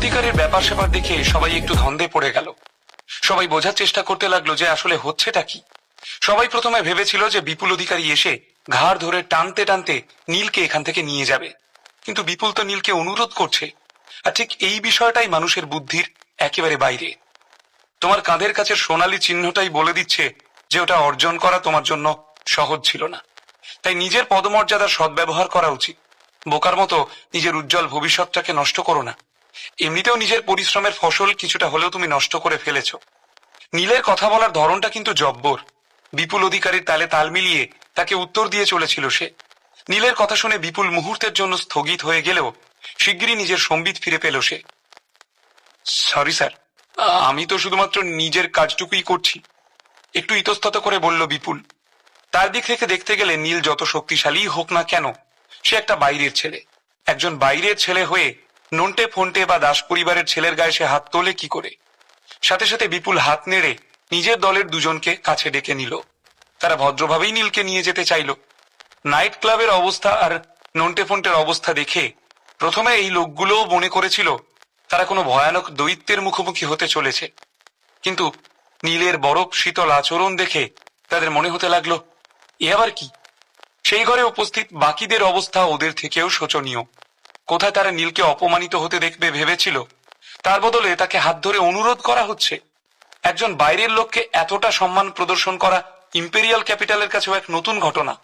অধিকারের ব্যাপার স্যাপার দেখে সবাই একটু ধন্দে পড়ে গেল। সবাই বোঝার চেষ্টা করতে লাগল যে আসলে হচ্ছেটা কি। সবাই প্রথমে ভেবেছিল যে বিপুল অধিকারী এসে ঘাড় ধরে টানতে টানতে নীলকে এখান থেকে নিয়ে যাবে। কিন্তু বিপুল তো নীলকে অনুরোধ করছে। আর ঠিক এই বিষয়টাই মানুষের বুদ্ধির একেবারে বাইরে। তোমার কাঁধের কাছে সোনালি চিহ্নটাই বলে দিচ্ছে যে ওটা অর্জন করা তোমার জন্য সহজ ছিল না। তাই নিজের পদমর্যাদার সদ্ব্যবহার করা উচিত। বোকার মতো নিজের উজ্জ্বল ভবিষ্যৎটাকে নষ্ট করো না। এমনিতেও নিজের পরিশ্রমের ফসল কিছুটা হলেও তুমি নষ্ট করে ফেলেছ। নীলের কথা বলার ধরনটা কিন্তু জব্বর। বিপুল অধিকারীর তালে তাল মিলিয়ে তাকে উত্তর দিয়ে চলেছিল সে। নীলের কথা শুনে বিপুল মুহূর্তের জন্য স্থগিত হয়ে গেলেও শিগগিরই নিজের সম্বিত ফিরে পেল সে। সরি স্যার আমি তো শুধুমাত্র নিজের কাজটুকুই করছি। একটু ইতস্তত করে বলল বিপুল। তার দিক থেকে দেখতে গেলে নীল যত শক্তিশালী হোক না কেন, সে একটা বাইরের ছেলে। একজন বাইরের ছেলে হয়ে নন্টে ফন্টে বা দাস পরিবারের ছেলের গায়ে সে হাত তোলে কি করে? সাথে সাথে বিপুল হাত নেড়ে নিজের দলের দুজনকে কাছে ডেকে নিল। তারা ভদ্রভাবেই নীলকে নিয়ে যেতে চাইল। নাইট ক্লাবের অবস্থা আর নন্টে ফন্টের অবস্থা দেখে প্রথমে এই লোকগুলোও মনে করেছিল তারা কোনো ভয়ানক দৈত্যের মুখোমুখি হতে চলেছে। কিন্তু নীলের বরফ শীতল আচরণ দেখে তাদের মনে হতে লাগল, এ আবার কি? সেই ঘরে উপস্থিত বাকিদের অবস্থা ওদের থেকেও শোচনীয়। কোথায় তারা নীলকে অপমানিত হতে দেখবে ভেবেছিল? তার বদলে তাকে হাত ধরে অনুরোধ করা হচ্ছে। একজন বাইরের লোককে এতটা সম্মান প্রদর্শন করা ইম্পেরিয়াল ক্যাপিটালের কাছেও এক নতুন ঘটনা।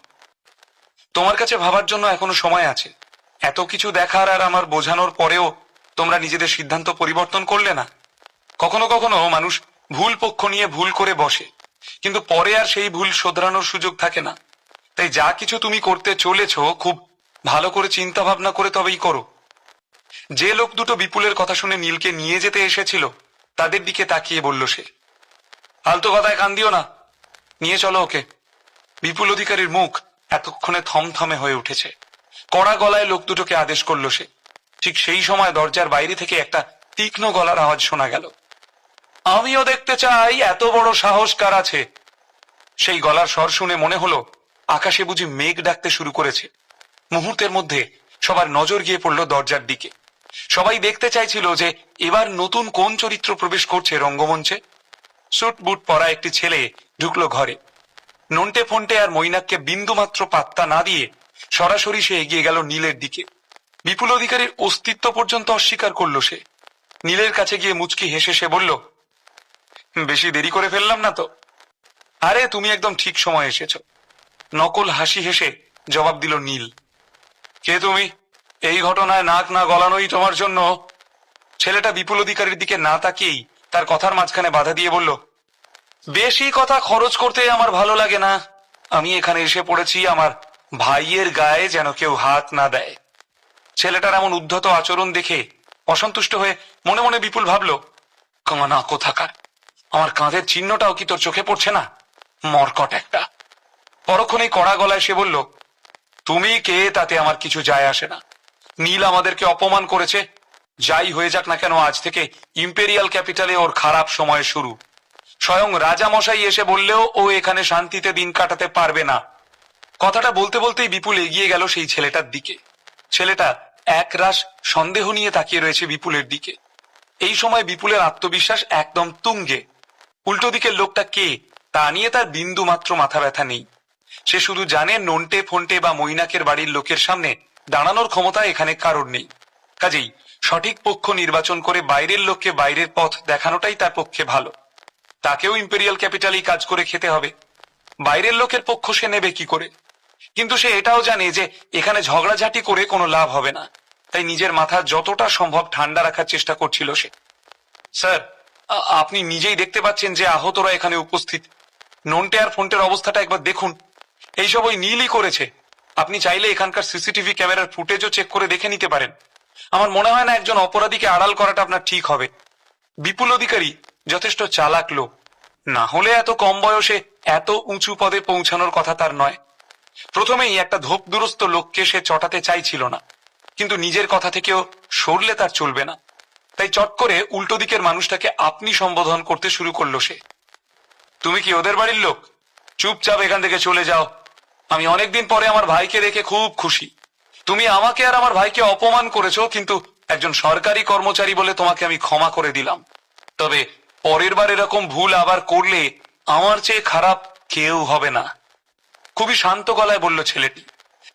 তোমার কাছে ভাবার জন্য এখনও সময় আছে। এত কিছু দেখার আর আমার বোঝানোর পরেও তোমরা নিজেদের সিদ্ধান্ত পরিবর্তন করলে না। কখনো কখনো মানুষ ভুল পক্ষ নিয়ে ভুল করে বসে, কিন্তু পরে আর সেই ভুল শোধরানোর সুযোগ থাকে না। তাই যা কিছু তুমি করতে চলেছ খুব ভালো করে চিন্তা ভাবনা করে তবেই করো। যে লোক দুটো বিপুলের কথা শুনে নীলকে নিয়ে যেতে এসেছিল, তাদের দিকে তাকিয়ে বলল সে। ফালতু কথায় কান দিও না। নিয়ে চলো ওকে। বিপুল অধিকারীর মুখ এতক্ষণে থমথমে হয়ে উঠেছে। কড়া গলায় লোক দুটোকে আদেশ করল সে। ঠিক সেই সময় দরজার বাইরে থেকে একটা তীক্ষ্ণ গলার আওয়াজ শোনা গেল। আমিও দেখতে চাই, এত বড় সাহস কার আছে? সেই গলার স্বর শুনে মনে হলো, আকাশে বুঝি মেঘ ডাকতে শুরু করেছে। মুহূর্তের মধ্যে সবার নজর গিয়ে পড়ল দরজার দিকে। সবাই দেখতে চাইছিল যে এবার নতুন কোন চরিত্র প্রবেশ করছে রঙ্গমঞ্চে। সুট বুট পরা একটি ছেলে ঢুকলো ঘরে। নন্টে ফন্টে আর মৈনাককে বিন্দুমাত্র পাত্তা না দিয়ে সরাসরি সে এগিয়ে গেল নীলের দিকে। বিপুল অধিকারীর অস্তিত্ব পর্যন্ত অস্বীকার করল সে। নীলের কাছে গিয়ে মুচকি হেসে সে বলল, বেশি দেরি করে ফেললাম না তো। আরে, তুমি একদম ঠিক সময় এসেছ। নকল হাসি হেসে জবাব দিল নীল। কে তুমি? এই ঘটনায় নাক না গলানোই তোমার জন্য? ছেলেটা বিপুল অধিকারীর দিকে না তাকিয়েই তার কথার মাঝখানে বাধা দিয়ে বলল, বেশি কথা খরচ করতে আমার ভালো লাগে না। আমি এখানে এসে পড়েছি, আমার ভাইয়ের গায়ে যেন কেউ হাত না দেয়। ছেলেটার এমন উদ্ধত আচরণ দেখে অসন্তুষ্ট হয়ে মনে মনে বিপুল ভাবল কমানা কোথাকার আমার কাঁধের চিহ্নটাও কি তোর চোখে পড়ছে না? মরকট একটা। পরক্ষণেই কড়া গলায় সে বলল তুমি কে তাতে আমার কিছু যায় আসে না। নীল আমাদেরকে অপমান করেছে। যাই হয়ে যাক না কেন, আজ থেকে ইম্পেরিয়াল ক্যাপিটালে ওর খারাপ সময় শুরু। স্বয়ং রাজা মশাই এসে বললেও ও এখানে শান্তিতে দিন কাটাতে পারবে না। কথাটা বলতে বলতেই বিপুল এগিয়ে গেল সেই ছেলেটার দিকে। ছেলেটা এক রাস সন্দেহ নিয়ে তাকিয়ে রয়েছে বিপুলের দিকে। এই সময় বিপুলের আত্মবিশ্বাস একদম তুঙ্গে। উল্টো দিকের লোকটা কে, তা নিয়ে তার বিন্দু মাত্র মাথা ব্যথা নেই। সে শুধু জানে নন্টে ফন্টে বা মৈনাকের বাড়ির লোকের সামনে দাঁড়ানোর ক্ষমতা এখানে কারোর নেই। কাজেই সঠিক পক্ষ নির্বাচন করে বাইরের লোককে বাইরের পথ দেখানোটাই তার পক্ষে ভালো। তাকেও ইম্পেরিয়াল ক্যাপিটালেই কাজ করে খেতে হবে। বাইরের লোকের পক্ষ সে নেবে কি করে? কিন্তু সে এটাও জানে যে এখানে ঝগড়াঝাটি করে কোনো লাভ হবে না। তাই নিজের মাথা যতটা সম্ভব ঠান্ডা রাখার চেষ্টা করছিল সে। স্যার আপনি নিজেই দেখতে পাচ্ছেন যে আহতরা এখানে উপস্থিত। নন্টে আর ফোনটের অবস্থাটা একবার দেখুন। এইসব ওই নীলই করেছে। আপনি চাইলে এখানকার সিসিটিভি ক্যামেরার ফুটেজও চেক করে দেখে নিতে পারেন। আমার মনে হয় না একজন অপরাধীকে আড়াল করাটা আপনার ঠিক হবে। বিপুল অধিকারী, যথেষ্ট চালাক লোক। না হলে এত কম বয়সে এত উঁচু পদে পৌঁছানোর কথা তার নয়। প্রথমেই একটা ধোপ দুরস্ত লোককে সে চটাতে চাইছিল না। কিন্তু নিজের কথা থেকেও সরলে তার চলবে না। তাই চট করে উল্টো দিকের মানুষটাকে আপনি সম্বোধন করতে শুরু করল সে। তুমি কি ওদের বাড়ির লোক? চুপচাপ এখান থেকে চলে যাও। আমি অনেকদিন পরে আমার ভাইকে দেখে খুব খুশি। তুমি আমাকে আর আমার ভাইকে অপমান করেছ, কিন্তু একজন সরকারি কর্মচারী বলে তোমাকে আমি ক্ষমা করে দিলাম। তবে পরের বার এরকম ভুল আবার করলে আমার চেয়ে খারাপ কেউ হবে না। খুবই শান্ত গলায় বলল ছেলেটি,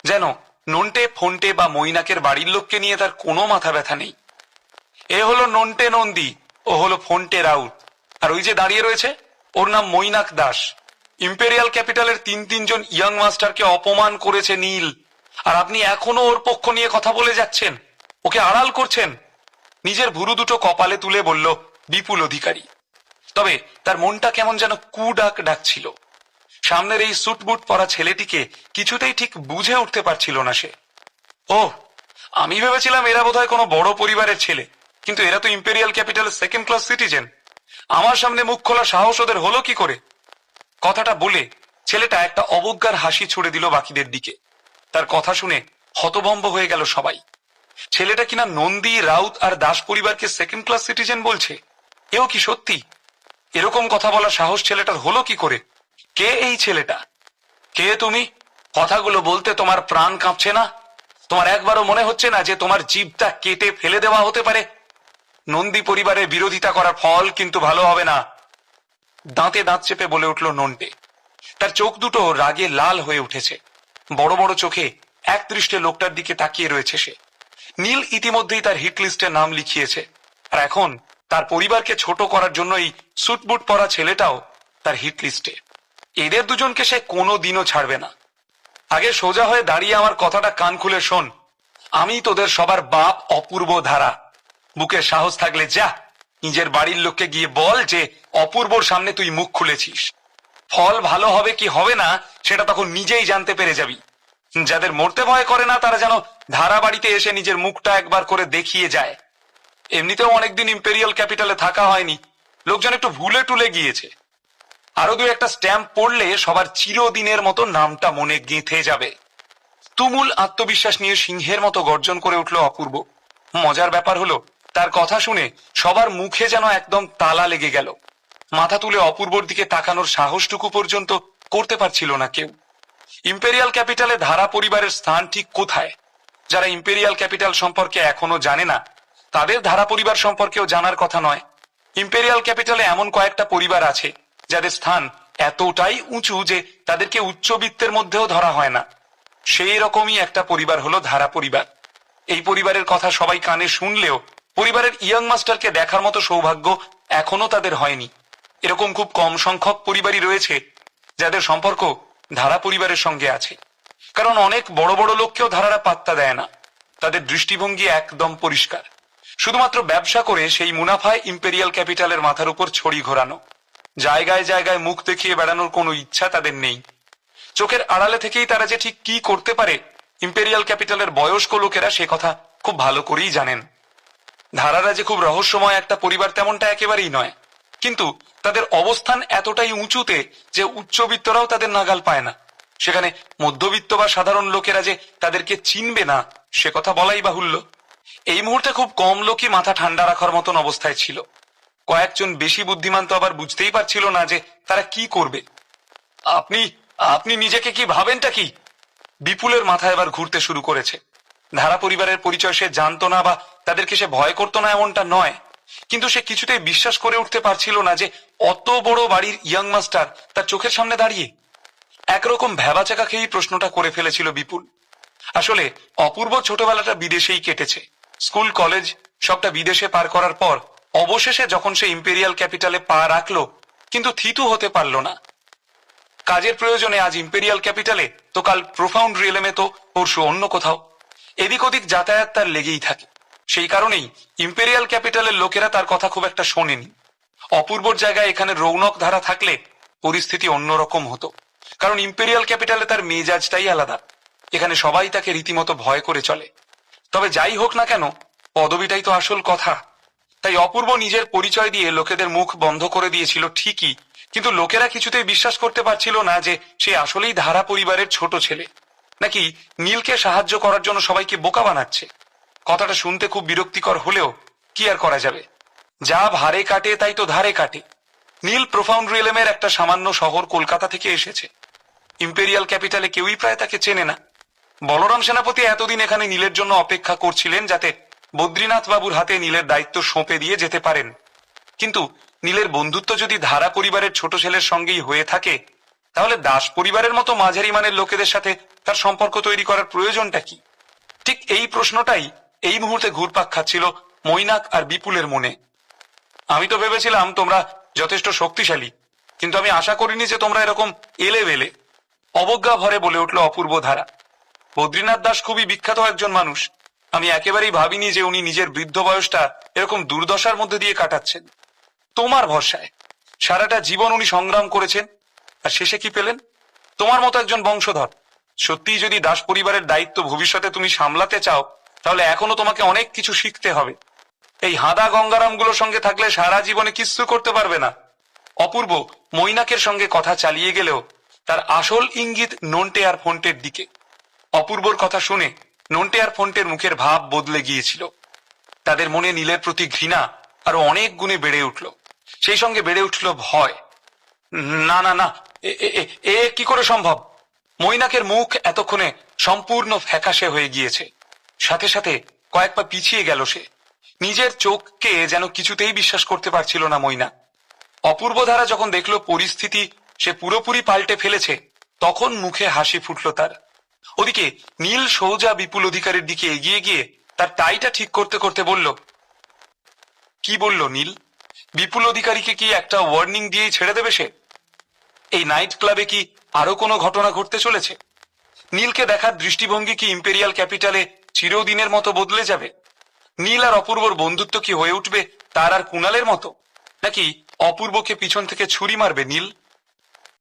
যেন নন্টে, ফোনটে বা মৈনাকের বাড়ির লোককে নিয়ে তার কোনো মাথা ব্যথা নেই। এ হলো নন্টে নন্দী, ও হলো ফোনটে রাউত। আর ওই যে দাঁড়িয়ে রয়েছে, ওর নাম মৈনাক দাস। ইম্পেরিয়াল ক্যাপিটালের তিন তিনজন ইয়াং মাস্টারকে অপমান করেছে নীল। আর আপনি এখনও ওর পক্ষ নিয়ে কথা বলে যাচ্ছেন? ওকে আড়াল করছেন? নিজের ভুরু দুটো কপালে তুলে বলল, বিপুল অধিকারী। তবে তার মনটা কেমন যেন কু ডাক ডাকছিল। সামনের এই সুটবুট পরা ছেলেটিকে কিছুতেই ঠিক বুঝে উঠতে পারছিল না সে। ও, আমি ভেবেছিলাম এরা বোধহয় কোনো বড় পরিবারের ছেলে, কিন্তু এরা তো ইম্পেরিয়াল ক্যাপিটালের সেকেন্ড ক্লাস সিটিজেন আমার সামনে মুখ খোলা সাহস ওদের হলো কি করে? কথাটা বলে ছেলেটা একটা অবজ্ঞার হাসি ছুড়ে দিল বাকিদের দিকে। তার কথা শুনে হতভম্ব হয়ে গেল সবাই। ছেলেটা কিনা নন্দী, রাউত আর দাস পরিবারকে সেকেন্ড ক্লাস সিটিজেন বলছে? এও কি সত্যি? এরকম কথা বলার সাহস ছেলেটার হলো কি করে? কে এই ছেলেটা? কে তুমি? কথাগুলো বলতে তোমার প্রাণ কাঁপছে না? তোমার একবারও মনে হচ্ছে না যে তোমার জীবটা কেটে ফেলে দেওয়া হতে পারে? নন্দী পরিবারের বিরোধিতা করার ফল কিন্তু ভালো হবে না। দাঁতে দাঁত চেপে বলে উঠল, নন্টে, তার চোখ দুটো রাগে লাল হয়ে উঠেছে। বড় বড় চোখে এক দৃষ্টে লোকটার দিকে তাকিয়ে রয়েছে সে। নীল ইতিমধ্যেই তার হিট লিস্টে নাম লিখিয়েছে। আর এখন তার পরিবারকে ছোট করার জন্য এই সুটবুট পরা ছেলেটাও তার হিট লিস্টে এদের দুজনকে সে কোনো দিনও ছাড়বে না। আগে সোজা হয়ে দাঁড়িয়ে আমার কথাটা কান খুলে শোন। আমি তোদের সবার বাপ অপূর্ব ধারা। বুকে সাহস থাকলে যা নিজের বাড়ির লোককে গিয়ে বল যে, অপূর্বর সামনে তুই মুখ খুলেছিস। ফল ভালো হবে কি হবে না, সেটা তখন নিজেই জানতে পেরে যাবি। যাদের মরতে ভয় করে না, তারা যেন ধারা বাড়িতে এসে নিজের মুখটা একবার করে দেখিয়ে যায়। এমনিতেও অনেকদিন ইম্পেরিয়াল ক্যাপিটালে থাকা হয়নি। লোকজন একটু ভুলে টুলে গিয়েছে। আরও দু একটা স্ট্যাম্প পড়লে সবার চিরদিনের মতো নামটা মনে গেঁথে যাবে। তুমুল আত্মবিশ্বাস নিয়ে সিংহের মতো গর্জন করে উঠল অপূর্ব। মজার ব্যাপার হলো তার কথা শুনে সবার মুখে যেন একদম তালা লেগে গেল। মাথা তুলে অপূর্বর দিকে তাকানোর সাহসটুকু পর্যন্ত করতে পারছিল না কেউ। ইম্পেরিয়াল ক্যাপিটালে ধারা পরিবারের স্থান ঠিক কোথায়? যারা ইম্পেরিয়াল ক্যাপিটাল সম্পর্কে এখনও জানে না, তাদের ধারা পরিবার সম্পর্কেও জানার কথা নয়। ইম্পেরিয়াল ক্যাপিটালে এমন কয়েকটা পরিবার আছে, যাদের স্থান এতটাই উঁচু যে তাদেরকে উচ্চবিত্তের মধ্যেও ধরা হয় না। সেই রকমই একটা পরিবার হলো ধারা পরিবার। এই পরিবারের কথা সবাই কানে শুনলেও পরিবারের ইয়াং মাস্টারকে দেখার মতো সৌভাগ্য এখনও তাদের হয়নি। এরকম খুব কম সংখ্যক পরিবারই রয়েছে যাদের সম্পর্ক ধারা পরিবারের সঙ্গে আছে। কারণ অনেক বড় বড় লোককেও ধারারা পাত্তা দেয় না। তাদের দৃষ্টিভঙ্গি একদম পরিষ্কার। শুধুমাত্র ব্যবসা করে সেই মুনাফায় ইম্পেরিয়াল ক্যাপিটালের মাথার উপর ছড়ি ঘোরানো। জায়গায় জায়গায় মুখ দেখিয়ে বেড়ানোর কোনো ইচ্ছা তাদের নেই। চোখের আড়ালে থেকেই তারা যে ঠিক কি করতে পারে, ইম্পেরিয়াল ক্যাপিটালের বয়স্ক লোকেরা সে কথা খুব ভালো করেই জানেন। ধারারা যে খুব রহস্যময় একটা পরিবার তেমনটা একেবারেই নয়। কিন্তু তাদের অবস্থান এতটাই উঁচুতে যে উচ্চবিত্তরাও তাদের নাগাল পায় না। সেখানে মধ্যবিত্ত বা সাধারণ লোকেরা যে তাদেরকে চিনবে না, সে কথা বলাই বাহুল্য। এই মুহূর্তে খুব কম লোকই মাথা ঠান্ডা রাখার মতন অবস্থায় ছিল। কয়েকজন বেশি বুদ্ধিমান তো আবার বুঝতেই পারছিল না যে তারা কি করবে। আপনি আপনি নিজেকে কি ভাবেনটা কি? বিপুলের মাথা এবার ঘুরতে শুরু করেছে। ধারা পরিবারের পরিচয় সে জানতো না বা তাদেরকে সে ভয় করতো না এমনটা নয়। কিন্তু সে কিছুতেই বিশ্বাস করে উঠতে পারছিল না যে অত বড় বাড়ির ইয়াং মাস্টার তার চোখের সামনে দাঁড়িয়ে। একরকম ভেবাচাকা খেয়েই প্রশ্নটা করে ফেলেছিল বিপুল। আসলে অপূর্ব ছোটবেলাটা বিদেশেই কেটেছে। স্কুল, কলেজ সবটা বিদেশে পার করার পর অবশেষে যখন সে ইম্পেরিয়াল ক্যাপিটালে পা রাখল, কিন্তু থিতু হতে পারল না। কাজের প্রয়োজনে আজ ইম্পেরিয়াল ক্যাপিটালে তো কাল প্রোফাউন্ড রিয়েলেমে তো পরশু অন্য কোথাও। এদিক ওদিক যাতায়াত তার লেগেই থাকে। সেই কারণেই ইম্পেরিয়াল ক্যাপিটালের লোকেরা তার কথা খুব একটা শোনেনি। অপূর্বর জায়গায় এখানে রৌনক ধারা থাকলে পরিস্থিতি অন্যরকম হতো। কারণ ইম্পেরিয়াল ক্যাপিটালে তার মেজাজটাই আলাদা। এখানে সবাই তাকে রীতিমতো ভয় করে চলে। তবে যাই হোক না কেন, পদবিটাই তো আসল কথা। তাই অপূর্ব নিজের পরিচয় দিয়ে লোকেদের মুখ বন্ধ করে দিয়েছিল ঠিকই, কিন্তু লোকেরা কিছুতেই বিশ্বাস করতে পারছিল না যে সে আসলেই ধারা পরিবারের ছোট ছেলে। নাকি নীলকে সাহায্য করার জন্য সবাইকে বোকা বানাচ্ছে? কথাটা শুনতে খুব বিরক্তিকর হলেও কি আর করা যাবে? যা ভারে কাটে, তাই তো ধারে কাটে। নীল প্রোফাউন্ড রিয়েলেমের একটা সামান্য শহর কলকাতা থেকে এসেছে। ইম্পেরিয়াল ক্যাপিটালে কেউই প্রায় তাকে চেনে না। বলরাম সেনাপতি এতদিন এখানে নীলের জন্য অপেক্ষা করছিলেন যাতে বদ্রীনাথ বাবুর হাতে নীলের দায়িত্ব সঁপে দিয়ে যেতে পারেন। কিন্তু নীলের বন্ধুত্ব যদি ধারা পরিবারের ছোট ছেলের সঙ্গেই হয়ে থাকে, তাহলে দাস পরিবারের মতো মাঝারি মানের লোকেদের সাথে তার সম্পর্ক তৈরি করার প্রয়োজনটা কি? ঠিক এই প্রশ্নটাই এই মুহূর্তে ঘুরপাক খাচ্ছিল মৈনাক আর বিপুলের মনে। আমি তো ভেবেছিলাম তোমরা যথেষ্ট শক্তিশালী, কিন্তু আমি আশা করিনি যে তোমরা এরকম এলে বেলে অবজ্ঞা ভরে বলে উঠল অপূর্ব ধারা। বদ্রীনাথ দাস খুবই বিখ্যাত একজন মানুষ। আমি একেবারেই ভাবিনি যে উনি নিজের বৃদ্ধ বয়সটা এরকম দুর্দশার মধ্যে দিয়ে কাটাচ্ছেন। তোমার ভরসায় সারাটা জীবন উনি সংগ্রাম করেছেন, আর শেষে কি পেলেন? তোমার মতো একজন বংশধর। সত্যিই যদি দাস পরিবারের দায়িত্ব ভবিষ্যতে তুমি সামলাতে চাও, তাহলে এখনও তোমাকে অনেক কিছু শিখতে হবে। এই হাদা গঙ্গারামগুলোর সঙ্গে থাকলে সারা জীবনে কিচ্ছু করতে পারবে না। অপূর্ব, মৈনাকের সঙ্গে কথা চালিয়ে গেলেও তার আসল ইঙ্গিত নন্টে আর ফোন্টের দিকে। অপূর্বর কথা শুনে নন্টে আর ফোন্টের মুখের ভাব বদলে গিয়েছিল। তাদের মনে নীলের প্রতি ঘৃণা আরও অনেক গুণে বেড়ে উঠল। সেই সঙ্গে বেড়ে উঠল ভয়। না না না, এ কি করে সম্ভব? মৈনাকের মুখ এতক্ষণে সম্পূর্ণ ফ্যাকাশে হয়ে গিয়েছে। সাথে সাথে কয়েক পা পিছিয়ে গেল সে। নিজের চোখকে যেন কিছুতেই বিশ্বাস করতে পারছিল না মৈনা। অপূর্ব ধারা যখন দেখল পরিস্থিতি সে পুরোপুরি পাল্টে ফেলেছে, তখন মুখে হাসি ফুটল তার। ওদিকে নীল সৌজা বিপুল অধিকারের দিকে এগিয়ে গিয়ে তার টাইটা ঠিক করতে করতে বলল, কি বলল নীল? বিপুল অধিকারীকে কি একটা ওয়ার্নিং দিয়েই ছেড়ে দেবে সে? এই নাইট ক্লাবে কি আরও কোনো ঘটনা ঘটতে চলেছে? নীলকে দেখার দৃষ্টিভঙ্গি কি ইম্পেরিয়াল ক্যাপিটালে চিরদিনের মতো বদলে যাবে? নীল আর অপূর্বর বন্ধুত্ব কি হয়ে উঠবে তার আর কুণালের মতো? নাকি অপূর্বকে পিছন থেকে ছুরি মারবে নীল?